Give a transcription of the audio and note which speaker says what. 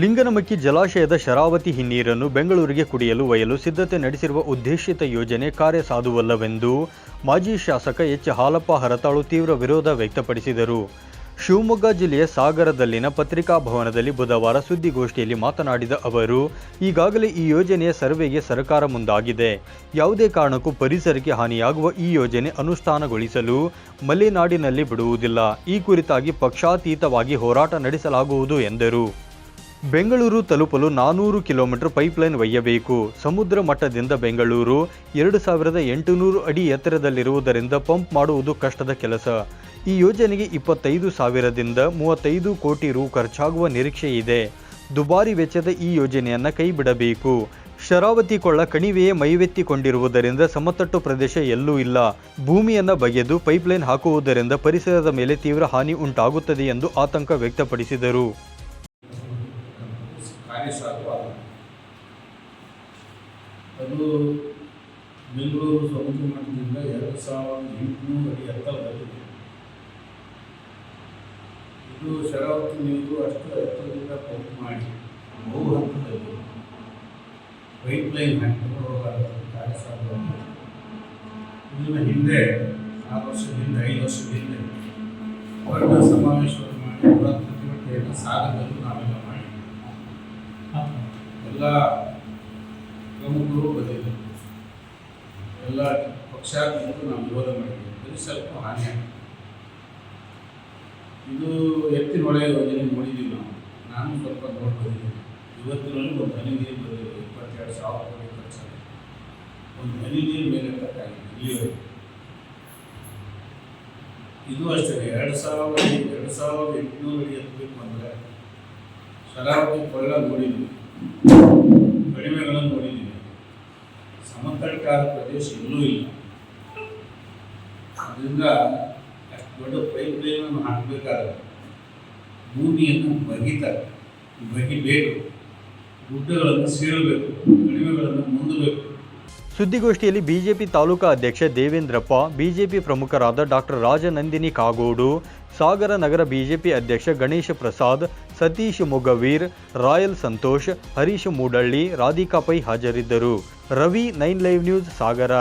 Speaker 1: ಲಿಂಗನಮಕ್ಕಿ ಜಲಾಶಯದ ಶರಾವತಿ ಹಿನ್ನೀರನ್ನು ಬೆಂಗಳೂರಿಗೆ ಕುಡಿಯಲು ಒಯ್ಯಲು ಸಿದ್ಧತೆ ನಡೆಸಿರುವ ಉದ್ದೇಶಿತ ಯೋಜನೆ ಕಾರ್ಯ ಸಾಧುವಲ್ಲವೆಂದು ಮಾಜಿ ಶಾಸಕ ಎಚ್ ಹಾಲಪ್ಪ ಹರತಾಳು ತೀವ್ರ ವಿರೋಧ ವ್ಯಕ್ತಪಡಿಸಿದರು. ಶಿವಮೊಗ್ಗ ಜಿಲ್ಲೆಯ ಸಾಗರದಲ್ಲಿನ ಪತ್ರಿಕಾ ಭವನದಲ್ಲಿ ಬುಧವಾರ ಸುದ್ದಿಗೋಷ್ಠಿಯಲ್ಲಿ ಮಾತನಾಡಿದ ಅವರು, ಈಗಾಗಲೇ ಈ ಯೋಜನೆಯ ಸರ್ವೆಗೆ ಸರ್ಕಾರ ಮುಂದಾಗಿದೆ. ಯಾವುದೇ ಕಾರಣಕ್ಕೂ ಪರಿಸರಕ್ಕೆ ಹಾನಿಯಾಗುವ ಈ ಯೋಜನೆ ಅನುಷ್ಠಾನಗೊಳಿಸಲು ಮಲೆನಾಡಿನಲ್ಲಿ ಬಿಡುವುದಿಲ್ಲ. ಈ ಕುರಿತಾಗಿ ಪಕ್ಷಾತೀತವಾಗಿ ಹೋರಾಟ ನಡೆಸಲಾಗುವುದು ಎಂದರು. ಬೆಂಗಳೂರು ತಲುಪಲು ನಾನೂರು ಕಿಲೋಮೀಟರ್ ಪೈಪ್ಲೈನ್ ಒಯ್ಯಬೇಕು. ಸಮುದ್ರ ಮಟ್ಟದಿಂದ ಬೆಂಗಳೂರು ಎರಡು ಸಾವಿರದ ಎಂಟುನೂರು ಅಡಿ ಎತ್ತರದಲ್ಲಿರುವುದರಿಂದ ಪಂಪ್ ಮಾಡುವುದು ಕಷ್ಟದ ಕೆಲಸ. ಈ ಯೋಜನೆಗೆ ಇಪ್ಪತ್ತೈದು ಸಾವಿರದಿಂದ ಮೂವತ್ತೈದು ಕೋಟಿ ರು ಖರ್ಚಾಗುವ ನಿರೀಕ್ಷೆ ಇದೆ. ದುಬಾರಿ ವೆಚ್ಚದ ಈ ಯೋಜನೆಯನ್ನು ಕೈಬಿಡಬೇಕು. ಶರಾವತಿ ಕೊಳ್ಳ ಕಣಿವೆಯೇ ಮೈವೆತ್ತಿಕೊಂಡಿರುವುದರಿಂದ ಸಮತಟ್ಟು ಪ್ರದೇಶ ಎಲ್ಲೂ ಇಲ್ಲ. ಭೂಮಿಯನ್ನು ಬಗೆದು ಪೈಪ್ಲೈನ್ ಹಾಕುವುದರಿಂದ ಪರಿಸರದ ಮೇಲೆ ತೀವ್ರ ಹಾನಿ ಉಂಟಾಗುತ್ತದೆ ಎಂದು ಆತಂಕ ವ್ಯಕ್ತಪಡಿಸಿದರು.
Speaker 2: ಅಲ್ಲ ಅದು ಬೆಂಗಳೂರು ಸಮುದ್ರ ಮಟ್ಟದಿಂದ ಎರಡು ಸಾವಿರದ ಎಂಟುನೂರು ಅಡಿ ಎತ್ತರದಲ್ಲಿದೆ. ಇದು ಶರಾವತಿ ನೀರು ಅಷ್ಟು ಎತ್ತರದಿಂದ ಪಂಪ್ ಮಾಡಿ ಬಹು ಹಂತದಲ್ಲಿ ಪೈಪ್ಲೈನ್ ಹಾಕಿಕೊಂಡು ಕಾರ್ಯಸಾಧು ಅಲ್ಲ ಇದನ್ನ ಹಿಂದೆ ಆರು ವರ್ಷದ ಹಿಂದೆ ಐದು ವರ್ಷದ ಹಿಂದೆ ದೊಡ್ಡ ಸಮಾವೇಶವನ್ನು ಮಾಡಿ ಬೃಹತ್ ಪ್ರತಿಭಟನೆಯನ್ನು ಎಲ್ಲ ಪ್ರಮುಖರು ಬಂದಿದ್ದರು. ಎಲ್ಲ ಪಕ್ಷಾತೀತರು ನಾವು ವಿರೋಧ ಮಾಡಿದ್ವಿ ಸ್ವಲ್ಪ ಹಾನಿ ಇದು ಎತ್ತಿನ ಹೊಳೆ ಯೋಜನೆ ನೋಡಿದ್ದೀವಿ ನಾವು. ನಾನು ಸ್ವಲ್ಪ ನೋಡಿ ಬಂದಿದ್ದೀನಿ. ಇವತ್ತಿನಲ್ಲಿ ಒಂದು ಹನಿ ನೀರು ಬಂದಿದೆ. ಇಪ್ಪತ್ತೆರಡು ಸಾವಿರ ರೂಪಾಯಿ ಖರ್ಚಾಗಿದೆ. ಒಂದು ಹನಿ ನೀರು ಮೇಲೆ ಕಟ್ಟಾಗಿದೆ. ಇಲ್ಲಿವರೆಗೆ. ಇದು ಅಷ್ಟೇ. ಎರಡು ಸಾವಿರದ ಎರಡು ಸಾವಿರದ ಎಂಟುನೂರು ಎತ್ತಬೇಕು ಅಂದರೆ ಶರಾವತಿ ಕೊಳ್ಳ ನೋಡಿದ್ವಿ ಕಡಿಮೆಗಳನ್ನು ನೋಡಿದ್ದೀವಿ. ಸಮತಳಕಾರ ಪ್ರದೇಶ ಇನ್ನೂ ಇಲ್ಲ. ಅದರಿಂದ ಅಷ್ಟು ದೊಡ್ಡ ಪೈಪ್ ಲೈನನ್ನು ಹಾಕಬೇಕಾದ್ರೆ ಭೂಮಿಯನ್ನು ಬಗಿತಾರೆ ಬಗಿಬೇಕು ಗುಡ್ಡಗಳನ್ನು ಸೇರಬೇಕು ಕಡಿಮೆಗಳನ್ನು ಮುಂದಬೇಕು
Speaker 1: ಸುದ್ದಿಗೋಷ್ಠಿಯಲ್ಲಿ ಬಿಜೆಪಿ ತಾಲೂಕಾ ಅಧ್ಯಕ್ಷ ದೇವೇಂದ್ರಪ್ಪ, ಬಿಜೆಪಿ ಪ್ರಮುಖರಾದ ಡಾಕ್ಟರ್ ರಾಜನಂದಿನಿ ಕಾಗೋಡು ಸಾಗರ ನಗರ ಬಿಜೆಪಿ ಅಧ್ಯಕ್ಷ ಗಣೇಶ ಪ್ರಸಾದ್, ಸತೀಶ್ ಮೊಗವೀರ್, ರಾಯಲ್ ಸಂತೋಷ್, ಹರೀಶ್ ಮೂಡಳ್ಳಿ, ರಾಧಿಕಾ ಪೈ ಹಾಜರಿದ್ದರು. Ravi, nine live news, Sagara.